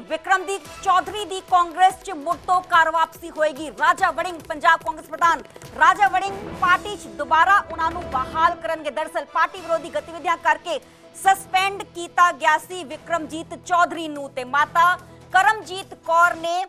ਵਿਕਰਮਦੀਪ ਚੌਧਰੀ ਦੀ ਕਾਂਗਰਸ 'ਚ ਮੁੜ ਤੋਂ ਕਾਰ ਵਾਪਸੀ ਹੋਏਗੀ ਰਾਜਾ ਵੜਿੰਗ ਪੰਜਾਬ ਕਾਂਗਰਸ ਪ੍ਰਧਾਨ ਰਾਜਾ ਵੜਿੰਗ ਪਾਰਟੀ 'ਚ ਦੁਬਾਰਾ ਉਹਨਾਂ ਨੂੰ ਬਹਾਲ ਕਰਨਗੇ ਦਰਸਲ ਪਾਰਟੀ ਵਿਰੋਧੀ ਗਤੀਵਿਧੀਆਂ ਕਰਕੇ ਸਸਪੈਂਡ ਕੀਤਾ ਗਿਆ ਸੀ ਵਿਕਰਮਜੀਤ ਚੌਧਰੀ ਨੂੰ ਤੇ ਮਾਤਾ ਕਰਮਜੀਤ ਕੌਰ ਨੇ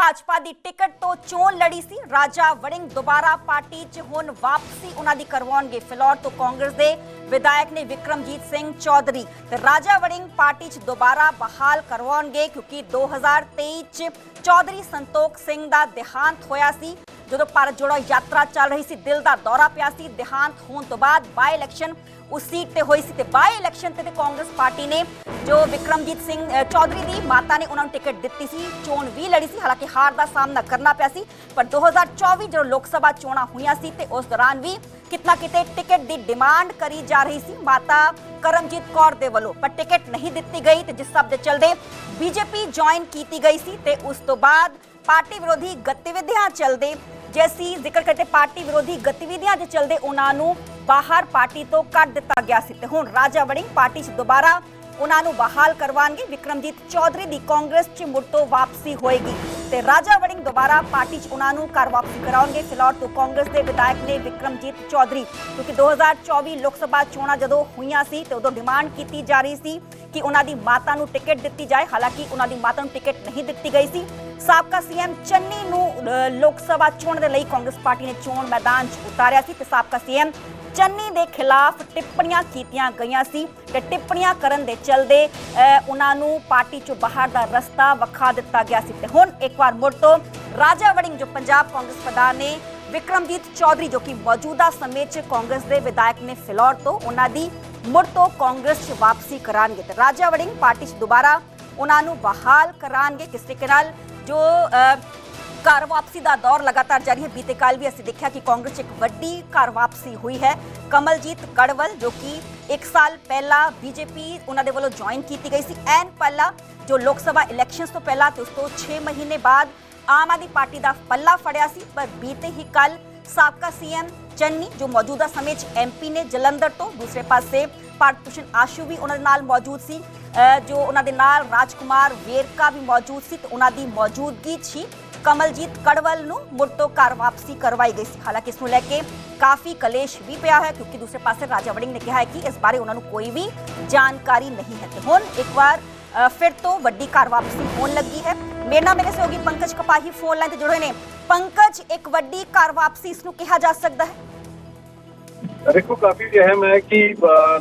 ਭਾਜਪਾ ਦੀ ਟਿਕਟ ਤੋਂ ਚੋਣ ਲੜੀ ਸੀ। ਰਾਜਾ ਵੜਿੰਗ ਦੁਬਾਰਾ ਪਾਰਟੀ 'ਚ ਹੁਣ ਵਾਪਸੀ ਉਹਨਾਂ ਦੀ ਕਰਵਾਉਣਗੇ ਫਿਲੌਰ ਤੋਂ ਕਾਂਗਰਸ ਦੇ ਵਿਧਾਇਕ ਨੇ ਵਿਕਰਮਜੀਤ ਸਿੰਘ ਚੌਧਰੀ। ਤੇ ਰਾਜਾ ਵੜਿੰਗ ਪਾਰਟੀ 'ਚ ਦੁਬਾਰਾ ਬਹਾਲ ਕਰਵਾਉਣਗੇ ਕਿਉਂਕਿ 2023 'ਚ ਚੌਧਰੀ ਸੰਤੋਖ ਸਿੰਘ ਦਾ ਦੇਹਾਂਤ ਹੋਇਆ ਸੀ। ਜਦੋਂ ਭਾਰਤ ਜੋੜੋ ਯਾਤਰਾ ਚੱਲ ਰਹੀ ਸੀ, ਦਿਲ ਦਾ ਦੌਰਾ ਪਿਆ ਸੀ। ਦੇਹਾਂਤ ਹੋਣ ਤੋਂ ਬਾਅਦ ਬਾਈ ਇਲੈਕਸ਼ਨ ਉਸ ਸੀਟ ਤੇ ਹੋਈ ਸੀ ਤੇ ਬਾਈ ਇਲੈਕਸ਼ਨ ਤੇ ਕਾਂਗਰਸ ਪਾਰਟੀ ਨੇ ਜੋ ਵਿਕਰਮਜੀਤ ਸਿੰਘ ਚੌਧਰੀ ਦੀ ਮਾਤਾ ਨੇ ਉਹਨਾਂ ਨੂੰ ਟਿਕਟ ਦਿੱਤੀ ਸੀ ਚੋਣ ਵੀ ਲੜੀ ਸੀ ਹਾਲਾਂਕਿ ਹਾਰ ਦਾ ਸਾਹਮਣਾ ਕਰਨਾ ਪਿਆ ਸੀ ਪਰ 2024 ਜਦੋਂ ਲੋਕ ਸਭਾ ਚੋਣਾਂ ਹੋਈਆਂ ਸੀ ਤੇ ਉਸ ਦੌਰਾਨ ਵੀ ਕਿਤਨਾ ਕਿਤੇ ਟਿਕਟ ਦੀ ਡਿਮਾਂਡ ਕਰੀ ਜਾ ਰਹੀ ਸੀ ਮਾਤਾ ਕਰਮਜੀਤ ਕੌਰ ਦੇ ਵੱਲੋਂ ਪਰ ਟਿਕਟ ਨਹੀਂ ਦਿੱਤੀ ਗਈ ਤੇ ਜਿਸ ਸਭ ਦੇ ਚਲਦੇ ਬੀਜੇਪੀ ਜੁਆਇਨ ਕੀਤੀ ਗਈ ਸੀ ਤੇ ਉਸ ਤੋਂ ਬਾਅਦ ਪਾਰਟੀ ਵਿਰੋਧੀ ਗਤੀਵਿਧੀਆਂ ਚਲਦੇ ਜੇ ਅਸੀਂ ਜ਼ਿਕਰ ਕਰਦੇ ਪਾਰਟੀ ਵਿਰੋਧੀ ਗਤੀਵਿਧੀਆਂ ਦੇ ਚਲਦੇ ਉਹਨਾਂ ਨੂੰ ਬਾਹਰ ਪਾਰਟੀ ਤੋਂ ਕੱਢ ਦਿੱਤਾ ਗਿਆ ਸੀ ਤੇ ਹੁਣ ਰਾਜਾ ਵੜਿੰਗ ਪਾਰਟੀ 'ਚ ਦੁਬਾਰਾ ਉਹਨਾਂ ਨੂੰ ਬਹਾਲ ਕਰਵਾਉਣਗੇ। ਵਿਕਰਮਜੀਤ ਚੌਧਰੀ ਦੀ ਕਾਂਗਰਸ 'ਚ ਮੁੜ ਤੋਂ ਵਾਪਸੀ ਹੋਏਗੀ ਤੇ ਰਾਜਾ ਵੜਿੰਗ ਦੁਬਾਰਾ ਪਾਰਟੀ 'ਚ ਉਹਨਾਂ ਨੂੰ ਘਰ ਵਾਪਸੀ ਕਰਾਉਣਗੇ। ਫਿਲੌਰ ਤੋਂ ਕਾਂਗਰਸ ਦੇ ਵਿਧਾਇਕ ਨੇ ਵਿਕਰਮਜੀਤ ਚੌਧਰੀ, ਕਿਉਂਕਿ 2024 ਲੋਕ ਸਭਾ ਚੋਣਾਂ ਜਦੋਂ ਹੋਈਆਂ ਸੀ ਤੇ ਉਦੋਂ ਡਿਮਾਂਡ ਕੀਤੀ ਜਾ ਰਹੀ ਸੀ ਕਿ ਉਹਨਾਂ ਦੀ ਮਾਤਾ ਨੂੰ ਟਿਕਟ ਦਿੱਤੀ ਜਾਏ। ਹਾਲਾਂਕਿ ਉਹਨਾਂ ਦੀ ਮਾਤਾ ਨੂੰ ਟਿਕਟ ਨਹੀਂ ਦਿੱਤੀ ਗਈ ਸੀ। ਸਾਬਕਾ ਸੀਐਮ ਚੰਨੀ ਨੂੰ ਲੋਕ ਸਭਾ ਚੋਣ ਦੇ ਲਈ ਕਾਂਗਰਸ ਪਾਰਟੀ ਨੇ ਚੋਣ ਮੈਦਾਨ 'ਚ ਉਤਾਰਿਆ ਸੀ ਤੇ ਸਾਬਕਾ ਸੀਐਮ ਚੰਨੀ ਦੇ ਖਿਲਾਫ ਟਿੱਪਣੀਆਂ ਕੀਤੀਆਂ ਗਈਆਂ ਸੀ ਤੇ ਟਿੱਪਣੀਆਂ ਕਰਨ ਦੇ ਚਲਦੇ ਉਹਨਾਂ ਨੂੰ ਪਾਰਟੀ 'ਚੋਂ ਬਾਹਰ ਦਾ ਰਸਤਾ ਵਿਖਾ ਦਿੱਤਾ ਗਿਆ ਸੀ। ਤੇ ਹੁਣ ਇੱਕ ਵਾਰ ਮੁੜ ਤੋਂ ਰਾਜਾ ਵੜਿੰਗ, ਜੋ ਪੰਜਾਬ ਕਾਂਗਰਸ ਪ੍ਰਧਾਨ ਨੇ, ਵਿਕਰਮਜੀਤ ਚੌਧਰੀ, ਜੋ ਕਿ ਮੌਜੂਦਾ ਸਮੇਂ 'ਚ ਕਾਂਗਰਸ ਦੇ ਵਿਧਾਇਕ ਨੇ ਫਿਲੌਰ ਤੋਂ, ਉਹਨਾਂ ਦੀ ਮੁੜ ਤੋਂ ਕਾਂਗਰਸ 'ਚ ਵਾਪਸੀ ਕਰਾਂਗੇ। ਤੇ ਰਾਜਾ ਵੜਿੰਗ ਪਾਰਟੀ 'ਚ ਦੁਬਾਰਾ ਉਹਨਾਂ ਨੂੰ ਬਹਾਲ ਕਰਾਂਗੇ ਕਿਸ ਤਰੀਕੇ ਨਾਲ ਜੋ ਘਰ ਵਾਪਸੀ ਦਾ ਦੌਰ ਲਗਾਤਾਰ ਜਾਰੀ ਹੈ, ਬੀਤੇ ਕੱਲ ਵੀ ਅਸੀਂ ਦੇਖਿਆ ਕਿ ਕਾਂਗਰਸ 'ਚ ਇੱਕ ਵੱਡੀ ਘਰ ਵਾਪਸੀ ਹੋਈ ਹੈ, ਕਮਲਜੀਤ ਕੜਵਲ, ਜੋ ਕਿ 1 ਸਾਲ ਪਹਿਲਾਂ ਬੀਜੇਪੀ ਉਹਨਾਂ ਦੇ ਵੱਲੋਂ ਜੁਆਇਨ ਕੀਤੀ ਗਈ ਸੀ। ਐਨ ਪਹਿਲਾਂ ਜੋ ਲੋਕ ਸਭਾ ਇਲੈਕਸ਼ਨਸ ਤੋਂ ਪਹਿਲਾਂ ਤੇ ਉਸ ਤੋਂ 6 ਮਹੀਨੇ ਬਾਅਦ ਆਮ ਆਦਮੀ ਪਾਰਟੀ ਦਾ ਪੱਲਾ ਫੜਿਆ ਸੀ, ਪਰ ਬੀਤੇ ਹੀ ਕੱਲ ਸਾਬਕਾ ਸੀਐਮ ਚੰਨੀ, ਜੋ ਮੌਜੂਦਾ ਸਮੇਂ 'ਚ ਐਮਪੀ ਨੇ ਜਲੰਧਰ ਤੋਂ ਦੂਸਰੇ ਪਾਸੇ ਭਾਰਤ ਭੂਸ਼ਣ ਆਸ਼ੂ ਵੀ ਉਹਨਾਂ ਦੇ ਨਾਲ ਮੌਜੂਦ ਸੀ। ਜੋ ਉਹਨਾਂ ਦੇ ਨਾਲ ਰਾਜਕੁਮਾਰ ਵੇਰਕਾ ਵੀ ਮੌਜੂਦ ਸੀ ਤੇ ਉਹਨਾਂ ਦੀ ਮੌਜੂਦਗੀ 'ਚ ਕਮਲਜੀਤ ਕੜਵਲ ਨੂੰ ਮੁੜ ਘਰ ਵਾਪਸੀ ਕਰਵਾਈ ਗਈ ਸੀ। ਹਾਲਾਂਕਿ ਇਸ ਨੂੰ ਲੈ ਕੇ ਕਾਫੀ ਕਲੇਸ਼ ਵੀ ਪਿਆ ਹੈ ਕਿਉਂਕਿ ਦੂਸਰੇ ਪਾਸੇ ਰਾਜਾ ਵੜਿੰਗ ਨੇ ਕਿਹਾ ਹੈ ਕਿ ਇਸ ਬਾਰੇ ਉਹਨਾਂ ਨੂੰ ਕੋਈ ਵੀ ਜਾਣਕਾਰੀ ਨਹੀਂ ਹੈ। ਤੇ ਹੁਣ ਇੱਕ ਵਾਰ ਫਿਰ ਤੋਂ ਵੱਡੀ ਘਰ ਵਾਪਸੀ ਹੋਣ ਲੱਗੀ ਹੈ। ਮੇਰੇ ਨਾਲ ਮੇਰੇ ਸਹਿਯੋਗੀ ਪੰਕਜ ਕਪਾਹੀ ਫੋਨ ਲਾਈਨ ਤੇ ਜੁੜੇ ਨੇ। ਪੰਕਜ, ਇੱਕ ਵੱਡੀ ਘਰ ਵਾਪਸੀ ਇਸ ਨੂੰ ਕਿਹਾ ਜਾ ਸਕਦਾ ਹੈ। ਦੇਖੋ ਕਾਫੀ ਅਹਿਮ ਹੈ ਕਿ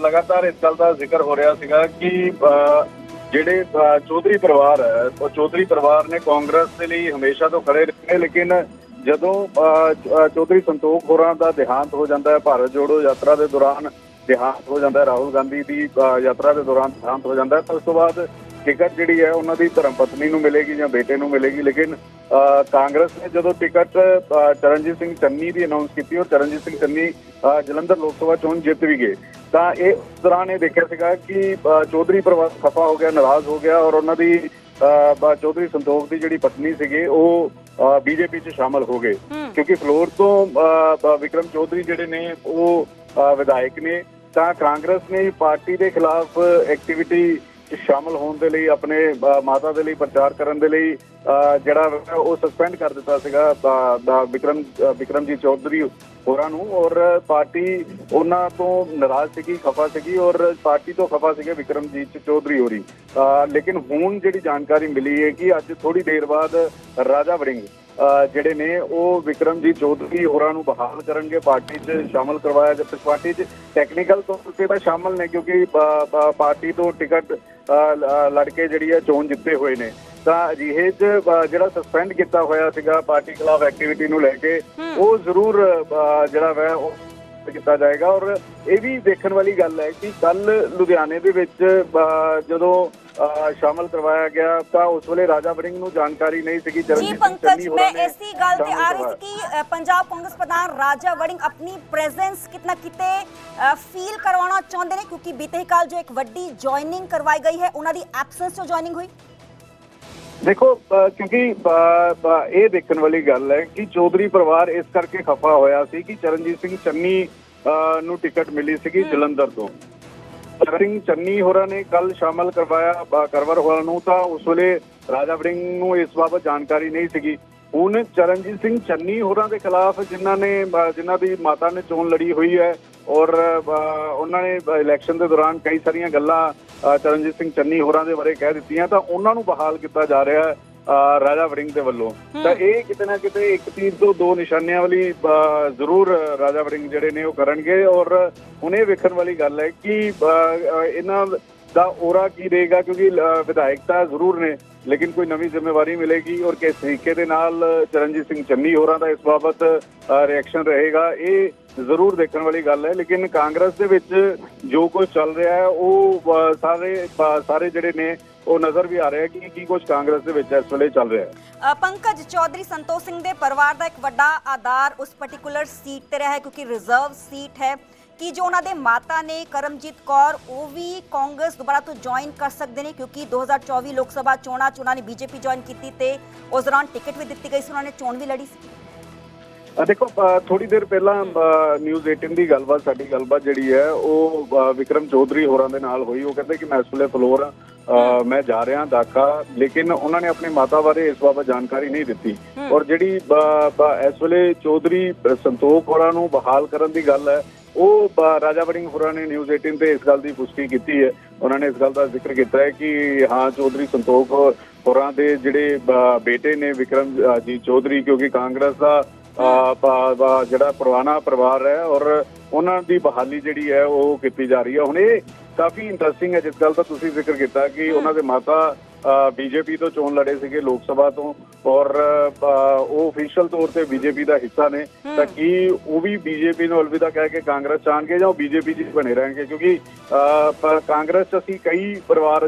ਲਗਾਤਾਰ ਇਸ ਗੱਲ ਦਾ ਜ਼ਿਕਰ ਹੋ ਰਿਹਾ ਸੀਗਾ ਕਿ ਅ, ਜਿਹੜੇ ਚੌਧਰੀ ਪਰਿਵਾਰ ਹੈ ਉਹ ਚੌਧਰੀ ਪਰਿਵਾਰ ਨੇ ਕਾਂਗਰਸ ਦੇ ਲਈ ਹਮੇਸ਼ਾ ਤੋਂ ਖੜੇ ਰਹੇ ਲੇਕਿਨ ਜਦੋਂ ਅ, ਚੌਧਰੀ ਸੰਤੋਖ ਹੋਰਾਂ ਦਾ ਦੇਹਾਂਤ ਹੋ ਜਾਂਦਾ ਹੈ ਭਾਰਤ ਜੋੜੋ ਯਾਤਰਾ ਦੇ ਦੌਰਾਨ ਦੇਹਾਂਤ ਹੋ ਜਾਂਦਾ ਹੈ ਰਾਹੁਲ ਗਾਂਧੀ ਦੀ ਯਾਤਰਾ ਦੇ ਦੌਰਾਨ ਦੇਹਾਂਤ ਹੋ ਜਾਂਦਾ ਹੈ ਤਾਂ ਉਸ ਤੋਂ ਬਾਅਦ ਟਿਕਟ ਜਿਹੜੀ ਹੈ ਉਹਨਾਂ ਦੀ ਧਰਮ ਪਤਨੀ ਨੂੰ ਮਿਲੇਗੀ ਜਾਂ ਬੇਟੇ ਨੂੰ ਮਿਲੇਗੀ ਲੇਕਿਨ ਕਾਂਗਰਸ ਨੇ ਜਦੋਂ ਟਿਕਟ ਚਰਨਜੀਤ ਸਿੰਘ ਚੰਨੀ ਦੀ ਅਨਾਉਂਸ ਕੀਤੀ ਔਰ ਚਰਨਜੀਤ ਸਿੰਘ ਚੰਨੀ ਜਲੰਧਰ ਲੋਕ ਸਭਾ ਚੋਣ ਜਿੱਤ ਵੀ ਗਏ। ਤਾਂ ਇਹ ਉਸ ਦੌਰਾਨ ਇਹ ਦੇਖਿਆ ਸੀਗਾ ਕਿ ਚੌਧਰੀ ਪਰਿਵਾਰ ਖਫਾ ਹੋ ਗਿਆ ਨਾਰਾਜ਼ ਹੋ ਗਿਆ ਔਰ ਉਹਨਾਂ ਦੀ ਚੌਧਰੀ ਸੰਤੋਖ ਦੀ ਜਿਹੜੀ ਪਤਨੀ ਸੀਗੇ ਉਹ ਬੀਜੇਪੀ 'ਚ ਸ਼ਾਮਲ ਹੋ ਗਏ। ਕਿਉਂਕਿ ਫਲੋਰ ਤੋਂ ਵਿਕਰਮ ਚੌਧਰੀ ਜਿਹੜੇ ਨੇ ਉਹ ਵਿਧਾਇਕ ਨੇ। ਤਾਂ ਕਾਂਗਰਸ ਨੇ ਪਾਰਟੀ ਦੇ ਖਿਲਾਫ ਐਕਟੀਵਿਟੀ ਸ਼ਾਮਲ ਹੋਣ ਦੇ ਲਈ ਆਪਣੇ ਮਾਤਾ ਦੇ ਲਈ ਪ੍ਰਚਾਰ ਕਰਨ ਦੇ ਲਈ ਜਿਹੜਾ ਵਾ ਉਹ ਸਸਪੈਂਡ ਕਰ ਦਿੱਤਾ ਸੀਗਾ ਬ- ਵਿਕਰਮ ਵਿਕਰਮਜੀਤ ਚੌਧਰੀ ਹੋਰਾਂ ਨੂੰ ਔਰ ਪਾਰਟੀ ਉਹਨਾਂ ਤੋਂ ਨਾਰਾਜ਼ ਸੀਗੀ ਖਫਾ ਸੀਗੀ ਔਰ ਪਾਰਟੀ ਤੋਂ ਖਫਾ ਸੀਗੇ ਵਿਕਰਮਜੀਤ ਚੌਧਰੀ ਹੋਰੀ। ਲੇਕਿਨ ਹੁਣ ਜਿਹੜੀ ਜਾਣਕਾਰੀ ਮਿਲੀ ਹੈ ਕਿ ਅੱਜ ਥੋੜੀ ਦੇਰ ਬਾਅਦ ਰਾਜਾ ਵੜਿੰਗ ਜਿਹੜੇ ਨੇ ਉਹ ਵਿਕਰਮਜੀਤ ਚੌਧਰੀ ਹੋਰਾਂ ਨੂੰ ਬਹਾਲ ਕਰਨਗੇ ਪਾਰਟੀ 'ਚ ਸ਼ਾਮਲ ਕਰਵਾਇਆ ਜਾ ਪਾਰਟੀ 'ਚ ਟੈਕਨੀਕਲ ਤੌਰ ਤੇ ਤਾਂ ਸ਼ਾਮਲ ਨੇ ਕਿਉਂਕਿ ਪਾਰਟੀ ਤੋਂ ਟਿਕਟ ਅ, ਲੜ ਕੇ ਜਿਹੜੀ ਹੈ ਚੋਣ ਜਿੱਤੇ ਹੋਏ ਨੇ। ਤਾਂ ਅਜਿਹੇ ਜਿਹੜਾ ਸਸਪੈਂਡ ਕੀਤਾ ਹੋਇਆ ਸੀਗਾ ਪਾਰਟੀ ਖਿਲਾਫ ਐਕਟੀਵਿਟੀ ਨੂੰ ਲੈ ਕੇ ਹੂੰ। ਉਹ ਜ਼ਰੂਰ ਜਿਹੜਾ ਵੈ ਉਹ ਕੀਤਾ ਜਾਏਗਾ ਔਰ ਇਹ ਵੀ ਦੇਖਣ ਵਾਲੀ ਗੱਲ ਹੈ ਕਿ ਕੱਲ ਲੁਧਿਆਣੇ ਦੇ ਵਿੱਚ ਜਦੋਂ ਸ਼ਾਮਲ ਕਰਵਾਇਆ ਗਿਆ ਤਾਂ ਉਸ ਵੇਲੇ ਰਾਜਾ ਵੜਿੰਗ ਨੂੰ ਜਾਣਕਾਰੀ ਨਹੀਂ ਸੀਗੀ ਜੀ ਪੰਕਜ ਮੈਂ ਇਸੀ ਗੱਲ ਤੇ ਆ ਰਹੀ। ਸੀ ਕਿ ਪੰਜਾਬ ਕਾਂਗਰਸ ਪ੍ਰਧਾਨ ਰਾਜਾ ਵੜਿੰਗ ਆਪਣੀ ਪ੍ਰੈਜ਼ੈਂਸ ਕਿਤਨਾ ਕਿਤੇ ਫੀਲ ਕਰਵਾਉਣਾ ਚਾਹੁੰਦੇ ਨੇ ਕਿਉਂਕਿ ਬੀਤੇ ਹੀ ਕੱਲ ਜੋ ਇੱਕ ਵੱਡੀ ਜੁਆਇਨਿੰਗ ਕਰਵਾਈ ਗਈ ਹੈ ਉਹਨਾਂ ਦੀ ਐਬਸੈਂਸ ਤੋਂ ਜੁਆਇਨਿੰਗ ਹੋਈ ਦੇਖੋ ਕਿਉਂਕਿ ਇਹ ਦੇਖਣ ਵਾਲੀ ਗੱਲ ਹੈ ਕਿ ਚੌਧਰੀ ਪਰਿਵਾਰ ਇਸ ਕਰਕੇ ਖਫਾ ਹੋਇਆ ਸੀ ਕਿ ਚਰਨਜੀਤ ਸਿੰਘ ਚੰਨੀ ਨੂੰ ਟਿਕਟ ਮਿਲੀ ਸੀਗੀ ਜਲੰਧਰ ਤੋਂ। ਸਿੰਘ ਚੰਨੀ ਹੋਰਾਂ ਨੇ ਕੱਲ ਸ਼ਾਮਲ ਕਰਵਾਇਆ ਕਰਵਰ ਹੋਰਾਂ ਨੂੰ ਤਾਂ ਉਸ ਵੇਲੇ ਰਾਜਾ ਵੜਿੰਗ ਨੂੰ ਇਸ ਬਾਬਤ ਜਾਣਕਾਰੀ ਨਹੀਂ ਸੀਗੀ। ਹੁਣ ਚਰਨਜੀਤ ਸਿੰਘ ਚੰਨੀ ਹੋਰਾਂ ਦੇ ਖਿਲਾਫ ਜਿਨ੍ਹਾਂ ਨੇ ਜਿਨ੍ਹਾਂ ਦੀ ਮਾਤਾ ਨੇ ਚੋਣ ਲੜੀ ਹੋਈ ਹੈ ਔਰ ਉਹਨਾਂ ਨੇ ਇਲੈਕਸ਼ਨ ਦੇ ਦੌਰਾਨ ਕਈ ਸਾਰੀਆਂ ਗੱਲਾਂ ਚਰਨਜੀਤ ਸਿੰਘ ਚੰਨੀ ਹੋਰਾਂ ਦੇ ਬਾਰੇ ਕਹਿ ਦਿੱਤੀਆਂ ਤਾਂ ਉਹਨਾਂ ਨੂੰ ਬਹਾਲ ਕੀਤਾ ਜਾ ਰਿਹਾ ਹੈ ਰਾਜਾ ਵੜਿੰਗ ਦੇ ਵੱਲੋਂ। ਤਾਂ ਇਹ ਕਿਤੇ ਨਾ ਕਿਤੇ ਇੱਕ ਤੀਰ ਤੋਂ ਦੋ ਨਿਸ਼ਾਨਿਆਂ ਵਾਲੀ ਜ਼ਰੂਰ ਰਾਜਾ ਵੜਿੰਗ ਜਿਹੜੇ ਨੇ ਉਹ ਕਰਨਗੇ ਔਰ ਹੁਣ ਇਹ ਵੇਖਣ ਵਾਲੀ ਗੱਲ ਹੈ ਕਿ ਇਹਨਾਂ ਦਾ ਔਰਾ ਕੀ ਰਹੇਗਾ ਕਿਉਂਕਿ ਅ, ਵਿਧਾਇਕ ਤਾਂ ਜ਼ਰੂਰ ਨੇ ਲੇਕਿਨ ਕੋਈ ਨਵੀਂ ਜ਼ਿੰਮੇਵਾਰੀ ਮਿਲੇਗੀ ਔਰ ਕਿਸ ਤਰੀਕੇ ਦੇ ਨਾਲ ਚਰਨਜੀਤ ਸਿੰਘ ਚੰਨੀ ਹੋਰਾਂ ਦਾ ਇਸ ਬਾਬਤ ਰਿਐਕਸ਼ਨ ਰਹੇਗਾ, ਇਹ ਜ਼ਰੂਰ ਦੇਖਣ ਵਾਲੀ ਗੱਲ ਹੈ। ਲੇਕਿਨ ਕਾਂਗਰਸ ਦੇ ਵਿੱਚ ਜੋ ਕੁਝ ਚੱਲ ਰਿਹਾ ਹੈ, ਉਹ ਸਾਰੇ ਸਾਰੇ ਜਿਹੜੇ ਨੇ, ਉਹ ਨਜ਼ਰ ਵੀ ਆ ਰਿਹਾ ਕਿ ਕੀ ਕੁਝ ਕਾਂਗਰਸ ਦੇ ਵਿੱਚ ਇਸ ਵੇਲੇ ਚੱਲ ਰਿਹਾ ਹੈ। ਪੰਕਜ ਚੌਧਰੀ ਸੰਤੋਖ ਸਿੰਘ ਦੇ ਪਰਿਵਾਰ ਦਾ ਇੱਕ ਵੱਡਾ ਆਧਾਰ ਉਸ ਪਾਰਟਿਕੂਲਰ ਸੀਟ ਤੇ ਰਿਹਾ ਹੈ, ਕਿਉਂਕਿ ਰਿਜ਼ਰਵ ਸੀਟ ਹੈ। ਕਿ ਜੋ ਉਹਨਾਂ ਦੇ ਮਾਤਾ ਨੇ ਕਰਮਜੀਤ ਕੌਰ ਉਹ ਵੀ ਕਾਂਗਰਸ ਦੁਬਾਰਾ ਤੋਂ ਜੁਆਇਨ ਕਰ ਸਕਦੇ ਨੇ ਕਿਉਂਕਿ 2024 ਲੋਕ ਸਭਾ ਚੋਣਾਂ 'ਚ ਉਹਨਾਂ ਨੇ ਬੀਜੇਪੀ ਜੁਆਇਨ ਕੀਤੀ ਤੇ ਉਸ ਦੌਰਾਨ ਟਿਕਟ ਵੀ ਦਿੱਤੀ ਗਈ ਸੀ ਉਹਨਾਂ ਨੇ ਚੋਣ ਵੀ ਲੜੀ ਸੀ। ਆ ਦੇਖੋ ਥੋੜੀ ਦੇਰ ਪਹਿਲਾਂ ਨਿਊਜ਼ 18 ਦੀ ਗੱਲਬਾਤ ਸਾਡੀ ਗੱਲਬਾਤ ਜਿਹੜੀ ਹੈ ਉਹ ਵਿਕਰਮ ਚੌਧਰੀ ਹੋਰਾਂ ਦੇ ਨਾਲ ਹੋਈ। ਉਹ ਕਹਿੰਦੇ ਕਿ ਮੈਂ ਇਸ ਵੇਲੇ ਫਲੋਰ ਅ, ਮੈਂ ਜਾ ਰਿਹਾ ਦਾਖਾ ਲੇਕਿਨ ਉਹਨਾਂ ਨੇ ਆਪਣੀ ਮਾਤਾ ਬਾਰੇ ਇਸ ਬਾਬਤ ਜਾਣਕਾਰੀ ਨਹੀਂ ਦਿੱਤੀ। ਔਰ ਜਿਹੜੀ ਇਸ ਵੇਲੇ ਚੌਧਰੀ ਸੰਤੋਖ ਹੋਰਾਂ ਨੂੰ ਬਹਾਲ ਕਰਨ ਦੀ ਗੱਲ ਹੈ ਉਹ ਰਾਜਾ ਵੜਿੰਗ ਹੋਰਾਂ ਨੇ ਨਿਊਜ਼ 18 ਤੇ ਇਸ ਗੱਲ ਦੀ ਪੁਸ਼ਟੀ ਕੀਤੀ ਹੈ। ਉਹਨਾਂ ਨੇ ਇਸ ਗੱਲ ਦਾ ਜ਼ਿਕਰ ਕੀਤਾ ਹੈ ਕਿ ਹਾਂ ਚੌਧਰੀ ਸੰਤੋਖ ਹੋਰਾਂ ਦੇ ਜਿਹੜੇ ਬੇਟੇ ਨੇ ਵਿਕਰਮ ਜੀ ਚੌਧਰੀ ਕਿਉਂਕਿ ਕਾਂਗਰਸ ਦਾ ਜਿਹੜਾ ਪੁਰਾਣਾ ਪਰਿਵਾਰ ਹੈ ਔਰ ਉਹਨਾਂ ਦੀ ਬਹਾਲੀ ਜਿਹੜੀ ਹੈ ਉਹ ਕੀਤੀ ਜਾ ਰਹੀ ਹੈ। ਹੁਣ ਇਹ ਕਾਫੀ ਇੰਟਰਸਟਿੰਗ ਹੈ। ਜਿਸ ਗੱਲ ਦਾ ਤੁਸੀਂ ਜ਼ਿਕਰ ਕੀਤਾ ਕਿ ਉਹਨਾਂ ਦੇ ਮਾਤਾ ਬੀਜੇਪੀ ਤੋਂ ਚੋਣ ਲੜੇ ਸੀਗੇ ਲੋਕ ਸਭਾ ਤੋਂ। ਔਰ ਉਹ ਅਫੀਸ਼ੀਅਲ ਤੌਰ ਤੇ ਬੀਜੇਪੀ ਦਾ ਹਿੱਸਾ ਨੇ। ਤਾਂ ਕੀ ਉਹ ਵੀ ਬੀਜੇਪੀ ਨੂੰ ਅਲਵਿਦਾ ਕਹਿ ਕੇ ਕਾਂਗਰਸ ਚ ਆਉਣਗੇ ਜਾਂ ਉਹ ਬੀਜੇਪੀ ਹੀ ਬਣੇ ਰਹਿਣਗੇ? ਕਿਉਂਕਿ ਕਾਂਗਰਸ ਚ ਅਸੀਂ ਕਈ ਪਰਿਵਾਰ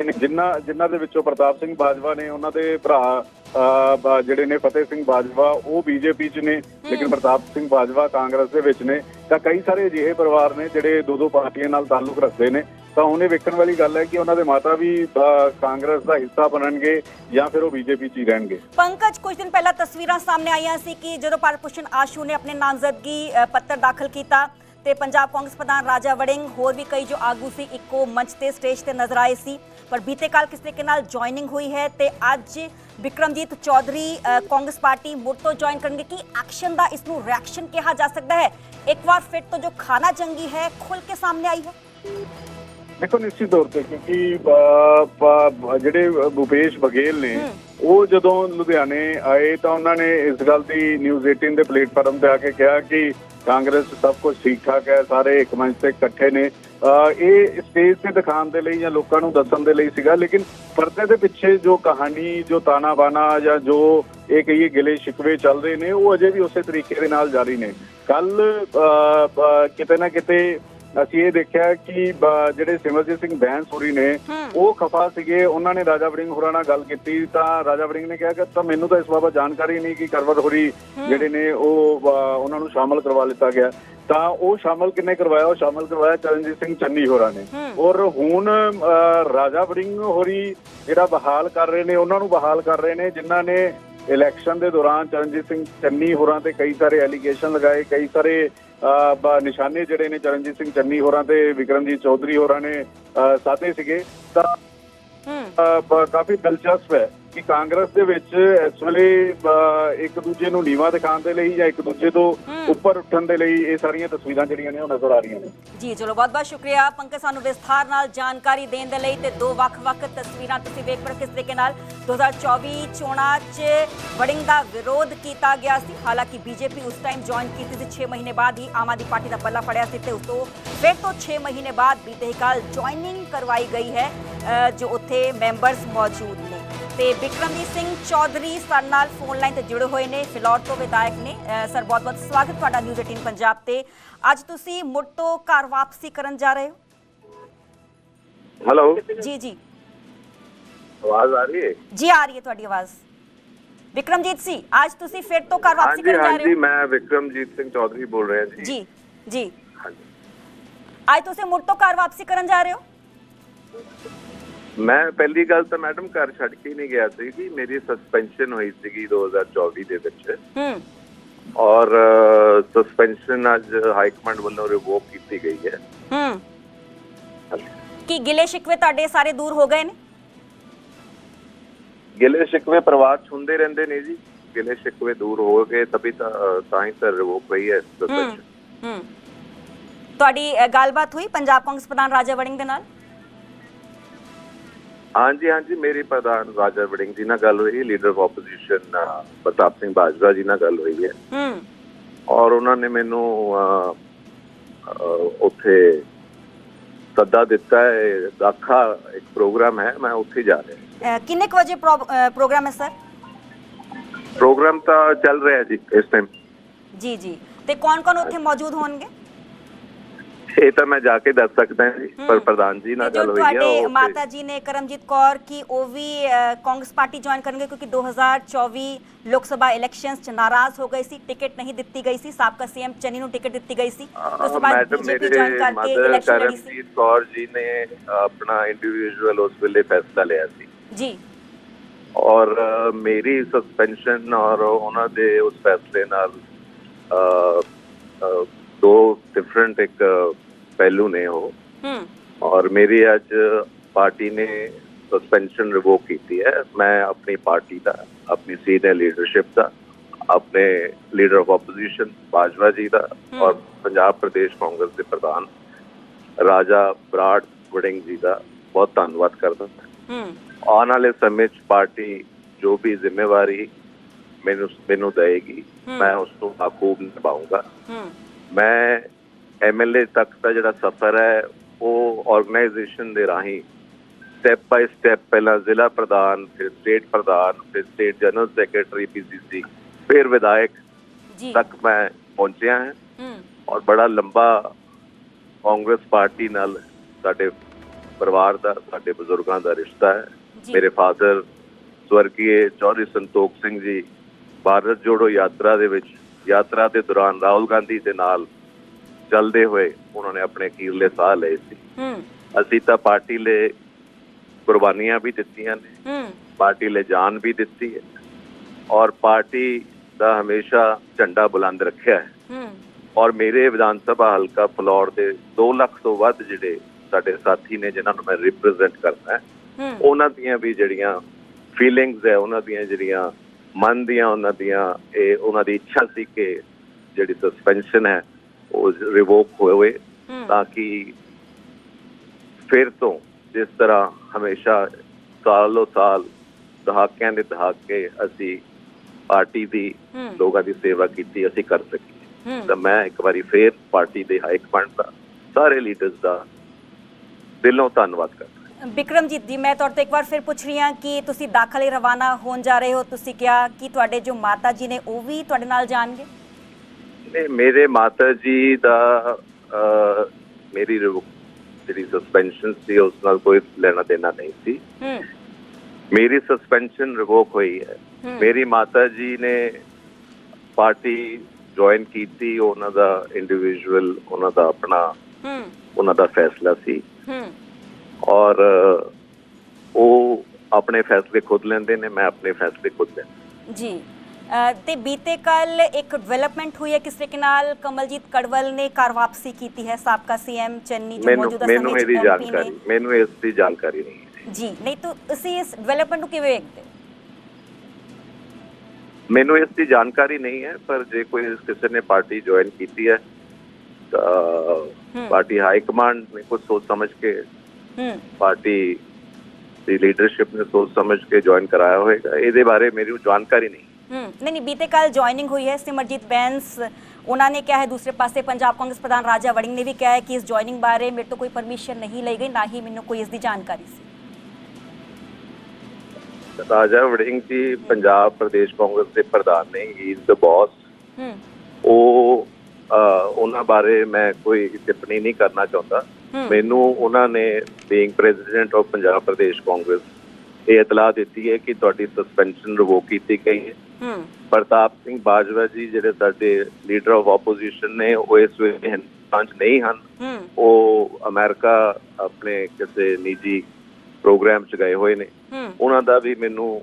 ਨੇ ਜਿਨ੍ਹਾਂ ਜਿਨ੍ਹਾਂ ਦੇ ਵਿੱਚੋਂ ਪ੍ਰਤਾਪ ਸਿੰਘ ਬਾਜਵਾ ਨੇ ਉਹਨਾਂ ਦੇ ਭਰਾ ਜਿਹੜੇ ਨੇ ਫਤਿਹ ਸਿੰਘ ਬਾਜਵਾ ਉਹ ਬੀਜੇਪੀ 'ਚ ਨੇ। ਲੇਕਿਨ ਪ੍ਰਤਾਪ ਸਿੰਘ ਬਾਜਵਾ ਕਾਂਗਰਸ ਦੇ ਵਿੱਚ ਨੇ। ਤਾਂ ਕਈ ਸਾਰੇ ਅਜਿਹੇ ਪਰਿਵਾਰ ਨੇ ਜਿਹੜੇ ਦੋ ਦੋ ਪਾਰਟੀਆਂ ਨਾਲ ਤਾਲੁਕ ਰੱਖਦੇ ਨੇ। ਤਾਂ ਉਹਨੇ ਵੇਖਣ ਵਾਲੀ ਗੱਲ ਹੈ ਕਿ ਉਹਨਾਂ ਦੇ ਮਾਤਾ ਵੀ ਕਾਂਗਰਸ ਦਾ ਹਿੱਸਾ ਬਣਨਗੇ ਜਾਂ ਫਿਰ ਉਹ ਬੀਜੇਪੀ 'ਚ ਹੀ ਰਹਿਣਗੇ। ਪੰਕਜ, ਕੁਝ ਦਿਨ ਪਹਿਲਾਂ ਤਸਵੀਰਾਂ ਸਾਹਮਣੇ ਆਈਆਂ ਸੀ ਕਿ ਜਦੋਂ ਭਾਰਤ ਆਸ਼ੂ ਨੇ ਆਪਣੇ ਨਾਮਜ਼ਦਗੀ ਪੱਤਰ ਦਾਖਲ ਕੀਤਾ ਤੇ ਪੰਜਾਬ ਕਾਂਗਰਸ ਪ੍ਰਧਾਨ ਰਾਜਾ ਵੜਿੰਗ, ਹੋਰ ਵੀ ਕਈ ਜੋ ਆਗੂ ਸੀ, ਇੱਕੋ ਮੰਚ ਤੇ ਸਟੇਜ ਤੇ ਨਜ਼ਰ ਆਏ ਸੀ। ਪਰ ਬੀਤੇ ਕੱਲ ਕਿਸ ਤਰੀਕੇ ਨਾਲ ਜੁਆਇਨਿੰਗ ਹੋਈ ਹੈ ਤੇ ਅੱਜ ਵਿਕਰਮਜੀਤ ਚੌਧਰੀ ਕਾਂਗਰਸ ਪਾਰਟੀ ਮੁੜ ਤੋਂ ਜੁਆਇਨ ਕਰਨਗੇ, ਕੀ ਐਕਸ਼ਨ ਦਾ ਇਸ ਨੂੰ ਰਿਐਕਸ਼ਨ ਕਿਹਾ ਜਾ ਸਕਦਾ ਹੈ? ਇੱਕ ਵਾਰ ਫਿਰ ਤੋਂ ਜੋ ਖਾਨਾ ਜੰਗੀ ਹੈ ਖੁੱਲ ਕੇ ਸਾਹਮਣੇ ਆਈ ਹੈ। ਦੇਖੋ ਨਿਸ਼ਚਿਤ ਤੌਰ ਤੇ ਕਿਉਂਕਿ ਜਿਹੜੇ ਭੁਪੇਸ਼ ਬਘੇਲ ਨੇ ਉਹ ਜਦੋਂ ਲੁਧਿਆਣੇ ਆਏ ਤਾਂ ਉਹਨਾਂ ਨੇ ਇਸ ਗੱਲ ਦੀ ਨਿਊਜ਼ 18 ਦੇ ਪਲੇਟਫਾਰਮ ਤੇ ਆ ਕੇ ਕਿਹਾ ਕਿ ਕਾਂਗਰਸ ਸਭ ਕੁਝ ਠੀਕ ਠਾਕ ਹੈ ਸਾਰੇ ਇੱਕ ਮੰਚ ਤੇ ਇਕੱਠੇ ਨੇ। ਇਹ ਸਟੇਜ ਤੇ ਦਿਖਾਉਣ ਦੇ ਲਈ ਜਾਂ ਲੋਕਾਂ ਨੂੰ ਦੱਸਣ ਦੇ ਲਈ ਸੀਗਾ ਲੇਕਿਨ ਪਰਦੇ ਦੇ ਪਿੱਛੇ ਜੋ ਕਹਾਣੀ ਜੋ ਤਾਨਾ ਬਾਨਾ ਜਾਂ ਜੋ ਇਹ ਕਹੀਏ ਗਿਲੇ ਸ਼ਿਕਵੇ ਚੱਲ ਰਹੇ ਨੇ ਉਹ ਅਜੇ ਵੀ ਉਸੇ ਤਰੀਕੇ ਦੇ ਨਾਲ ਜਾਰੀ ਨੇ। ਕੱਲ ਕਿਤੇ ਨਾ ਕਿਤੇ ਅਸੀਂ ਇਹ ਦੇਖਿਆ ਕਿ ਜਿਹੜੇ ਸਿਮਰਜੀਤ ਸਿੰਘ ਬੈਂਸ ਹੋਰੀ ਨੇ ਉਹ ਖਫਾ ਸੀਗੇ ਉਹਨਾਂ ਨੇ ਰਾਜਾ ਵੜਿੰਗ ਹੋਰਾਂ ਨਾਲ ਗੱਲ ਕੀਤੀ ਤਾਂ ਰਾਜਾ ਵੜਿੰਗ ਨੇ ਕਿਹਾ ਕਿ ਤਾਂ ਮੈਨੂੰ ਤਾਂ ਇਸ ਬਾਬਤ ਜਾਣਕਾਰੀ ਨਹੀਂ ਕਿ ਕਰਵਰ ਹੋਰੀ ਜਿਹੜੇ ਨੇ ਉਹ ਉਹਨਾਂ ਨੂੰ ਸ਼ਾਮਲ ਕਰਵਾ ਲਿੱਤਾ ਗਿਆ। ਤਾਂ ਉਹ ਸ਼ਾਮਲ ਕਿੰਨੇ ਕਰਵਾਇਆ? ਉਹ ਸ਼ਾਮਲ ਕਰਵਾਇਆ ਚਰਨਜੀਤ ਸਿੰਘ ਚੰਨੀ ਹੋਰਾਂ ਨੇ। ਔਰ ਹੁਣ ਰਾਜਾ ਵੜਿੰਗ ਹੋਰੀ ਜਿਹੜਾ ਬਹਾਲ ਕਰ ਰਹੇ ਨੇ ਉਹਨਾਂ ਨੂੰ ਬਹਾਲ ਕਰ ਰਹੇ ਨੇ ਜਿਨ੍ਹਾਂ ਨੇ ਇਲੈਕਸ਼ਨ ਦੇ ਦੌਰਾਨ ਚਰਨਜੀਤ ਸਿੰਘ ਚੰਨੀ ਹੋਰਾਂ ਤੇ ਕਈ ਸਾਰੇ ਐਲੀਗੇਸ਼ਨ ਲਗਾਏ ਕਈ ਸਾਰੇ ਨਿਸ਼ਾਨੇ ਜਿਹੜੇ ਨੇ ਚਰਨਜੀਤ ਸਿੰਘ ਚੰਨੀ ਹੋਰਾਂ ਤੇ ਵਿਕਰਮਜੀਤ ਚੌਧਰੀ ਹੋਰਾਂ ਨੇ ਸਾਧੇ ਸੀਗੇ। ਤਾਂ ਕਾਫੀ ਦਿਲਚਸਪ ਹੈ। ਕਿ ਕਾਂਗਰਸ ਦੇ ਵਿੱਚ ਇਸ ਵੇਲੇ ਇੱਕ ਦੂਜੇ ਨੂੰ ਨੀਵਾ ਦਿਖਾਉਣ ਦੇ ਲਈ ਜਾਂ ਇੱਕ ਦੂਜੇ ਤੋਂ ਉੱਪਰ ਉੱਠਣ ਦੇ ਲਈ ਇਹ ਸਾਰੀਆਂ ਤਸਵੀਰਾਂ ਜਿਹੜੀਆਂ ਨੇ ਉਹ ਨਜ਼ਰ ਆ ਰਹੀਆਂ ਨੇ। ਜੀ ਚਲੋ ਬਹੁਤ ਬਹੁਤ ਸ਼ੁਕਰੀਆ ਪੰਕਜ ਸਾਨੂੰ ਵਿਸਥਾਰ ਨਾਲ ਜਾਣਕਾਰੀ ਦੇਣ ਦੇ ਲਈ ਤੇ ਦੋ ਵੱਖ-ਵੱਖ ਤਸਵੀਰਾਂ ਤੁਸੀਂ ਵੇਖ ਹੋ ਕਿਸ ਤਰੀਕੇ ਨਾਲ 2024 ਚੋਣਾਂ 'ਚ ਵੜਿੰਗ ਦਾ ਵਿਰੋਧ ਕੀਤਾ ਗਿਆ ਸੀ। ਹਾਲਾਂਕਿ ਬੀਜੇਪੀ ਉਸ ਟਾਈਮ ਜੁਆਇਨ ਕੀਤੀ ਸੀ 6 ਮਹੀਨੇ ਬਾਅਦ ਹੀ ਆਮ ਆਦਮੀ ਪਾਰਟੀ ਦਾ ਪੱਲਾ ਫੜਿਆ ਸੀ ਤੇ ਉਸ ਤੋਂ ਫਿਰ ਤੋਂ 6 ਮਹੀਨੇ ਬਾਅਦ ਬੀਤੇ ਹੀ ਕੱਲ ਜੁਆਇਨਿੰਗ ਕਰਵਾਈ ਗਈ ਹੈ ਜੋ ਉੱਥੇ ਮੈਂਬਰਸ ਮੌਜੂਦ ਤੇ ਬਿਕਰਮਜੀਤ ਸਿੰਘ ਚੌਧਰੀ ਸਾਡੇ ਨਾਲ ਫੋਨ ਲਾਈਨ ਤੇ ਜੁੜੇ ਹੋਏ ਨੇ। ਫਿਲੌਰ ਤੋਂ ਵਿਧਾਇਕ ਨੇ। ਸਰ ਬਹੁਤ ਬਹੁਤ ਸਵਾਗਤ ਤੁਹਾਡਾ ਨਿਊਜ਼ 18 ਪੰਜਾਬ ਤੇ। ਅੱਜ ਤੁਸੀਂ ਮੁੜ ਤੋਂ ਘਰ ਵਾਪਸੀ ਕਰਨ ਜਾ ਰਹੇ ਹੋ? ਹੈਲੋ ਜੀ ਜੀ। ਆਵਾਜ਼ ਆ ਰਹੀ ਹੈ? ਜੀ ਆ ਰਹੀ ਹੈ ਤੁਹਾਡੀ ਆਵਾਜ਼। ਵਿਕਰਮਜੀਤ ਸੀ ਅੱਜ ਤੁਸੀਂ ਫਿਰ ਤੋਂ ਘਰ ਵਾਪਸੀ ਕਰਨ ਜਾ ਰਹੇ ਹੋ? ਮੈਂ ਵਿਕਰਮਜੀਤ ਸਿੰਘ ਚੌਧਰੀ ਬੋਲ ਰਿਹਾ ਜੀ। ਜੀ ਜੀ। ਅੱਜ ਤੁਸੀਂ ਮੁੜ ਤੋਂ ਘਰ ਵਾਪਸੀ ਕਰਨ ਜਾ ਰਹੇ ਹੋ? ਮੈਂ ਪਹਿਲੀ ਗੱਲ ਤਾਂ ਮੈਡਮ ਘਰ ਛੱਡ ਕੇ ਹੀ ਨਹੀਂ ਗਿਆ ਸੀ ਕਿ ਮੇਰੀ ਸਸਪੈਂਸ਼ਨ ਹੋਈ ਸੀਗੀ 2024 ਦੇ ਵਿੱਚ। ਹੂੰ। ਔਰ ਸਸਪੈਂਸ਼ਨ ਅੱਜ ਹਾਈ ਕਮਾਂਡ ਵੱਲੋਂ ਰਿਵੋਕ ਕੀਤੀ ਗਈ ਹੈ। ਹੂੰ। ਕੀ ਗਿਲੇ ਸ਼ਿਕਵੇ ਤੁਹਾਡੇ ਸਾਰੇ ਦੂਰ ਹੋ ਗਏ ਨੇ? ਗਿਲੇ ਸ਼ਿਕਵੇ ਪਰਿਵਾਰ 'ਚ ਹੁੰਦੇ ਰਹਿੰਦੇ ਨੇ ਜੀ। ਗਿਲੇ ਸ਼ਿਕਵੇ ਦੂਰ ਹੋ ਗਏ ਤभी ਤਾਂ ਅ, ਤਾਂ ਹੀ ਤਾਂ ਰਿਵੋਕ ਹੋਈ ਹੈ ਹੂੰ ਸਸਪੈਂਸ਼ਨ ਹੂੰ। ਤੁਹਾਡੀ ਅ, ਗੱਲਬਾਤ ਹੋਈ ਪੰਜਾਬ ਕਾਂਗਰਸ ਪ੍ਰਧਾਨ ਰਾਜਾ ਵੜਿੰਗ ਦੇ ਨਾਲ? ਹਾਂਜੀ ਹਾਂਜੀ ਮੇਰੀ ਪ੍ਰਧਾਨ ਰਾਜਾ ਵੜਿੰਗ ਜੀ ਨਾਲ ਗੱਲ ਹੋਈ leader of opposition Partap Singh Bajwa ji ਨਾਲ ਗੱਲ ਹੋਈ ਹੈ। ਹੂੰ। ਔਰ ਉਹਨਾਂ ਨੇ ਮੈਨੂੰ ਉੱਥੇ ਸੱਦਾ ਦਿੱਤਾ ਹੈ ਦਾਖਾ ਇੱਕ ਪ੍ਰੋਗਰਾਮ ਹੈ ਮੈਂ ਉੱਥੇ ਜਾ ਰਿਹਾ ਕਿੰਨੇ ਕੁ ਵਜੇ ਪ੍ਰੋਗਰਾਮ ਹੈ ਸਰ? ਪ੍ਰੋਗਰਾਮ ਤਾਂ ਚੱਲ ਰਿਹਾ ਜੀ ਇਸ ਟਾਈਮ ਜੀ ਜੀ। ਤੇ ਕੌਣ ਕੌਣ ਉੱਥੇ ਮੌਜੂਦ ਹੋਣਗੇ? ਇਹ ਤਾਂ ਮੈਂ ਜਾ ਕੇ ਦੱਸ ਸਕਦਾ ਜੀ ਪਰ। ਪ੍ਰਧਾਨ ਜੀ ਨਾਲ ਗੱਲ ਹੋਈ ਹੈ ਤੁਹਾਡੇ ਮਾਤਾ ਜੀ ਨੇ ਕਰਮਜੀਤ ਕੌਰ ਕੀ ਉਹ ਵੀ ਕਾਂਗਰਸ ਪਾਰਟੀ ਜੁਆਇਨ ਕਰਨਗੇ ਕਿਉਂਕਿ 2024 ਲੋਕ ਸਭਾ ਇਲੈਕਸ਼ਨਸ ਚ ਨਾਰਾਜ਼ ਹੋ ਗਏ ਸੀ ਟਿਕਟ ਨਹੀਂ ਦਿੱਤੀ ਗਈ ਸੀ ਸਾਬਕਾ ਸੀਐਮ ਚੰਨੀ ਨੂੰ ਟਿਕਟ ਦਿੱਤੀ ਗਈ ਸੀ। ਉਸ ਤੋਂ ਬਾਅਦ ਬੀਜੇਪੀ ਜੁਆਇਨ ਕਰਕੇ ਇਲੈਕਸ਼ਨ ਲੜੀ ਸੀ। ਕਰਮਜੀਤ ਕੌਰ ਜੀ ਨੇ ਆਪਣਾ ਇੰਡੀਵਿਜੂਅਲ ਉਸ ਵੇਲੇ ਫੈਸਲਾ ਲਿਆ ਸੀ। ਜੀ। ਔਰ ਮੇਰੀ ਸਸਪੈਂਸ਼ਨ ਔਰ ਉਹਨਾਂ ਦੇ ਉਸ ਫੈਸਲੇ ਨਾਲ ਦੋ ਡਿਫਰੈਂਟ ਇੱਕ ਪਹਿਲੂ ਨੇ ਉਹ। ਹੂੰ। ਔਰ ਮੇਰੀ ਅੱਜ ਪਾਰਟੀ ਨੇ ਸਸਪੈਂਸ਼ਨ ਰਿਵੋਕ ਕੀਤੀ ਹੈ। ਮੈਂ ਆਪਣੀ ਪਾਰਟੀ ਦਾ ਆਪਣੀ ਸੀਨੀਅਰ ਲੀਡਰਸ਼ਿਪ ਦਾ ਆਪਣੇ ਲੀਡਰ ਆਫ ਆਪੋਜੀਸ਼ਨ ਬਾਜਵਾ ਜੀ ਦਾ। ਔਰ ਪੰਜਾਬ ਪ੍ਰਦੇਸ਼ ਕਾਂਗਰਸ ਦੇ ਪ੍ਰਧਾਨ ਰਾਜਾ ਬਰਾੜ ਵੜਿੰਗ ਜੀ ਦਾ ਬਹੁਤ ਧੰਨਵਾਦ ਕਰਦਾ। ਹਾਂ। ਆਉਣ ਵਾਲੇ ਸਮੇਂ 'ਚ ਪਾਰਟੀ ਜੋ ਵੀ ਜ਼ਿੰਮੇਵਾਰੀ ਮੈਨੂੰ ਮੈਨੂੰ ਹਮ। ਮੈਂ ਉਸ ਨੂੰ ਬਾਖੂਬ ਨਿਭਾਊਂਗਾ। ਹੂੰ। ਮੈਂ ਐਮਐਲਏ ਤੱਕ ਦਾ ਜਿਹੜਾ ਸਫ਼ਰ ਹੈ ਉਹ ਆਰਗੇਨਾਈਜੇਸ਼ਨ ਦੇ ਰਾਹੀਂ ਸਟੈਪ ਬਾਈ ਸਟੈਪ ਪਹਿਲਾਂ ਜ਼ਿਲ੍ਹਾ ਪ੍ਰਧਾਨ ਫਿਰ ਸਟੇਟ ਪ੍ਰਧਾਨ ਫਿਰ ਸਟੇਟ ਜਨਰਲ ਸੈਕਟਰੀ ਪੀਸੀਸੀ ਫਿਰ ਵਿਧਾਇਕ ਜੀ। ਤੱਕ ਮੈਂ ਪਹੁੰਚਿਆ ਹਾਂ। ਔਰ ਬੜਾ ਲੰਬਾ ਕਾਂਗਰਸ ਪਾਰਟੀ ਨਾਲ ਸਾਡੇ ਪਰਿਵਾਰ ਦਾ ਸਾਡੇ ਬਜ਼ੁਰਗਾਂ ਦਾ ਰਿਸ਼ਤਾ ਹੈ। ਮੇਰੇ ਫਾਦਰ ਸਵਰਗੀਏ ਚੌਧਰੀ ਸੰਤੋਖ ਸਿੰਘ ਜੀ ਭਾਰਤ ਜੋੜੋ ਯਾਤਰਾ ਦੇ ਵਿੱਚ ਯਾਤਰਾ ਦੇ ਦੌਰਾਨ ਰਾਹੁਲ ਗਾਂਧੀ ਦੇ ਨਾਲ ਚੱਲਦੇ ਹੋਏ ਉਹਨਾਂ ਨੇ ਆਪਣੇ ਅਖੀਰਲੇ ਸਾਹ ਲਏ ਸੀ। ਹੂੰ। ਅਸੀਂ ਤਾਂ ਪਾਰਟੀ ਲਈ ਕੁਰਬਾਨੀਆਂ ਵੀ ਦਿੱਤੀਆਂ ਨੇ। ਹੂੰ। ਪਾਰਟੀ ਲਈ ਜਾਨ ਵੀ ਦਿੱਤੀ ਹੈ। ਔਰ ਪਾਰਟੀ ਦਾ ਹਮੇਸ਼ਾ ਝੰਡਾ ਬੁਲੰਦ ਰੱਖਿਆ ਹੈ। ਔਰ ਮੇਰੇ ਵਿਧਾਨ ਸਭਾ ਹਲਕਾ ਫਲੌਰ ਦੇ 2 ਲੱਖ ਤੋਂ ਵੱਧ ਜਿਹੜੇ ਸਾਡੇ ਸਾਥੀ ਨੇ ਜਿਨ੍ਹਾਂ ਨੂੰ ਮੈਂ ਰਿਪਰੈਜ਼ੈਂਟ ਕਰਦਾ ਹੂੰ ਉਹਨਾਂ ਦੀਆਂ ਵੀ ਜਿਹੜੀਆਂ ਫੀਲਿੰਗਸ ਹੈ ਉਹਨਾਂ ਦੀਆਂ ਜਿਹੜੀਆਂ ਮਨ ਦੀਆਂ ਉਹਨਾਂ ਦੀਆਂ ਇਹ ਉਹਨਾਂ ਦੀ ਇੱਛਾ ਸੀ ਕਿ ਜਿਹੜੀ ਸਸਪੈਂਸ਼ਨ ਹੈ ਉਹ ਰਿਵੋਕ ਹੋਵੇ ਹੂੰ। ਤਾਂ ਕਿ ਫਿਰ ਤੋਂ ਜਿਸ ਤਰ੍ਹਾਂ ਹਮੇਸ਼ਾ ਸਾਲੋ ਸਾਲ ਦਹਾਕਿਆਂ ਦੇ ਦਹਾਕੇ ਅਸੀਂ ਪਾਰਟੀ ਦੀ ਲੋਕਾਂ ਦੀ ਸੇਵਾ ਕੀਤੀ ਅਸੀਂ ਕਰ ਸਕੀਏ ਤਾਂ ਮੈਂ ਇੱਕ ਵਾਰੀ ਫੇਰ ਪਾਰਟੀ ਦੇ ਹਾਈ ਕਮਾਂਡ ਦਾ ਸਾਰੇ ਲੀਡਰਸ ਦਾ ਦਿਲੋਂ ਧੰਨਵਾਦ ਕਰਦਾ ਵਿਕਰਮਜੀਤ ਜੀ ਮੈਂ ਤੁਹਾਡੇ ਤੋਂ ਇੱਕ ਵਾਰ ਫਿਰ ਪੁੱਛ ਰਹੀ ਹਾਂ ਕਿ ਤੁਸੀਂ ਦਾਖਲੇ ਰਵਾਨਾ ਹੋਣ ਜਾ ਰਹੇ ਹੋ ਤੁਸੀਂ ਕਿਹਾ ਕਿ ਤੁਹਾਡੇ ਜੋ ਮਾਤਾ ਜੀ ਨੇ ਉਹ ਵੀ ਤੁਹਾਡੇ ਨਾਲ ਜਾਣਗੇ? ਨੇ ਮੇਰੇ ਮਾਤਾ ਜੀ ਦਾ ਮੇਰੀ ਜਿਹੜੀ ਸਸਪੈਂਸ਼ਨ ਸੀ ਉਸ ਨਾਲ ਕੋਈ ਲੈਣਾ ਦੇਣਾ ਨਹੀਂ ਸੀ। ਹੂੰ। ਮੇਰੀ ਸਸਪੈਂਸ਼ਨ ਰਿਵੋਕ ਹੋਈ ਹੈ। ਮੇਰੀ ਮਾਤਾ ਜੀ ਨੇ ਪਾਰਟੀ ਜੁਆਇਨ ਕੀਤੀ ਉਹਨਾਂ ਦਾ ਇੰਡੀਵਿਜੂਅਲ ਉਹਨਾਂ ਦਾ ਆਪਣਾ ਹੂੰ। ਉਹਨਾਂ ਦਾ ਫੈਸਲਾ ਸੀ। ਹੂੰ। ਔਰ ਉਹ ਆਪਣੇ ਫੈਸਲੇ ਖੁਦ ਲੈਂਦੇ ਨੇ ਮੈਂ ਆਪਣੇ ਫੈਸਲੇ ਖੁਦ ਲੈਂਦਾ। ਜੀ। ਤੇ ਬੀਤੇ ਕੱਲ ਇੱਕ ਡਿਵੈਲਪਮੈਂਟ ਹੋਈ ਹੈ ਕਿਸ ਤਰੀਕੇ ਨਾਲ ਕਮਲਜੀਤ ਕੜਵਲ ਨੇ ਘਰ ਵਾਪਸੀ ਕੀਤੀ ਹੈ? ਸਾਬਕਾ ਸੀਐਮ ਚੰਨੀ ਜੋ ਮੈਨੂੰ ਮੌਜੂਦਾ ਮੈਨੂੰ ਸਮੇਂ ਇਹਦੀ ਚ MP ਜਾਣਕਾਰੀ ਮੈਨੂੰ ਇਸ ਦੀ ਜਾਣਕਾਰੀ ਨਹੀਂ ਹੈ ਜੀ ਨਹੀਂ ਤਾਂ ਤੁਸੀਂ ਇਸ ਡਿਵੈਲਪਮੈਂਟ ਨੂੰ ਕਿਵੇਂ ਵੇਖਦੇ ਮੈਨੂੰ ਇਸ ਦੀ ਜਾਣਕਾਰੀ ਨਹੀਂ ਹੈ ਪਰ ਜੇ ਕੋਈ ਕਿਸੇ ਨੇ ਪਾਰਟੀ ਜੁਆਇਨ ਕੀਤੀ ਹੈ ਤਾਂ। ਪਾਰਟੀ ਹਾਈ ਕਮਾਂਡ ਨੇ ਕੁਝ ਸੋਚ ਸਮਝ ਕੇ ਪਾਰਟੀ ਦੀ ਲੀਡਰਸ਼ਿਪ ਨੇ ਸੋਚ ਸਮਝ ਕੇ ਜੁਆਇਨ ਕਰਾਇਆ ਹੋਵੇਗਾ ਇਹਦੇ ਬਾਰੇ ਮੇਰੀ ਜਾਣਕਾਰੀ ਨਹੀਂ। ਨਹੀਂ ਨਹੀਂ ਬੀਤੇ ਕੱਲ ਜੁਆਇਨਿੰਗ ਹੋਈ ਹੈ ਸਿਮਰਜੀਤ ਬੈਂਸ। ਉਹਨਾਂ ਨੇ ਕਿਹਾ ਹੈ ਦੂਸਰੇ ਪਾਸੇ ਪੰਜਾਬ ਕਾਂਗਰਸ ਪ੍ਰਧਾਨ ਰਾਜਾ ਵੜਿੰਗ ਨੇ ਵੀ ਕਿਹਾ ਹੈ ਕਿ ਇਸ ਜੁਆਇਨਿੰਗ ਬਾਰੇ ਮੇਰੇ ਤੋਂ ਕੋਈ ਪਰਮਿਸ਼ਨ ਨਹੀਂ ਲਈ ਗਈ ਨਾ ਹੀ ਮੈਨੂੰ ਕੋਈ ਇਸ ਦੀ ਜਾਣਕਾਰੀ ਸੀ। ਰਾਜਾ ਵੜਿੰਗ ਜੀ ਪੰਜਾਬ ਪ੍ਰਦੇਸ਼ ਕਾਂਗਰਸ ਦੇ ਪ੍ਰਧਾਨ ਨੇ ਹੀ ਇਜ਼ ਦ ਬੌਸ ਉਹ ਉਹਨਾਂ ਬਾਰੇ ਮੈਂ ਕੋਈ ਟਿੱਪਣੀ ਨਹੀਂ ਕਰਨਾ ਚਾਹੁੰਦਾ। ਮੈਨੂੰ ਉਹਨਾਂ ਨੇ being president of Punjab Pradesh Congress ਇਹ ਇਤਲਾਹ ਦਿੱਤੀ ਹੈ ਕਿ ਤੁਹਾਡੀ ਸਸਪੈਂਸ਼ਨ ਰਿਵੋਕ ਕੀਤੀ ਗਈ ਹੈ। ਹੂੰ। ਪ੍ਰਤਾਪ ਸਿੰਘ ਬਾਜਵਾ ਜੀ ਜਿਹੜੇ ਸਾਡੇ ਲੀਡਰ ਆਫ ਆਪੋਜੀਸ਼ਨ ਨੇ ਉਹ ਇਸ ਵੇਲੇ ਹਿੰਦੁਸਤਾਨ 'ਚ ਨਹੀਂ ਹਨ। ਉਹ ਅਮਰੀਕਾ ਆਪਣੇ ਕਿਸੇ ਨਿੱਜੀ ਪ੍ਰੋਗਰਾਮ 'ਚ ਗਏ ਹੋਏ ਨੇ। ਉਹਨਾਂ ਦਾ ਵੀ ਮੈਨੂੰ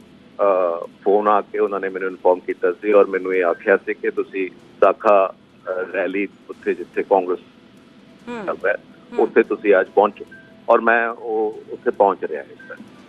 ਫੋਨ ਆ ਕੇ ਉਹਨਾਂ ਨੇ ਮੈਨੂੰ ਇਨਫੋਰਮ ਕੀਤਾ ਸੀ ਔਰ ਮੈਨੂੰ ਇਹ ਆਖਿਆ ਸੀ ਕਿ ਤੁਸੀਂ ਅਹ, ਰੈਲੀ ਉੱਥੇ ਜਿੱਥੇ ਕਾਂਗਰਸ ਚੱਲ ਰਿਹਾ ਉੱਥੇ ਤੁਸੀਂ ਅੱਜ ਪਹੁੰਚੋ। ਔਰ ਮੈਂ ਉਹ ਉੱਥੇ ਪਹੁੰਚ ਰਿਹਾ ਇਸ time।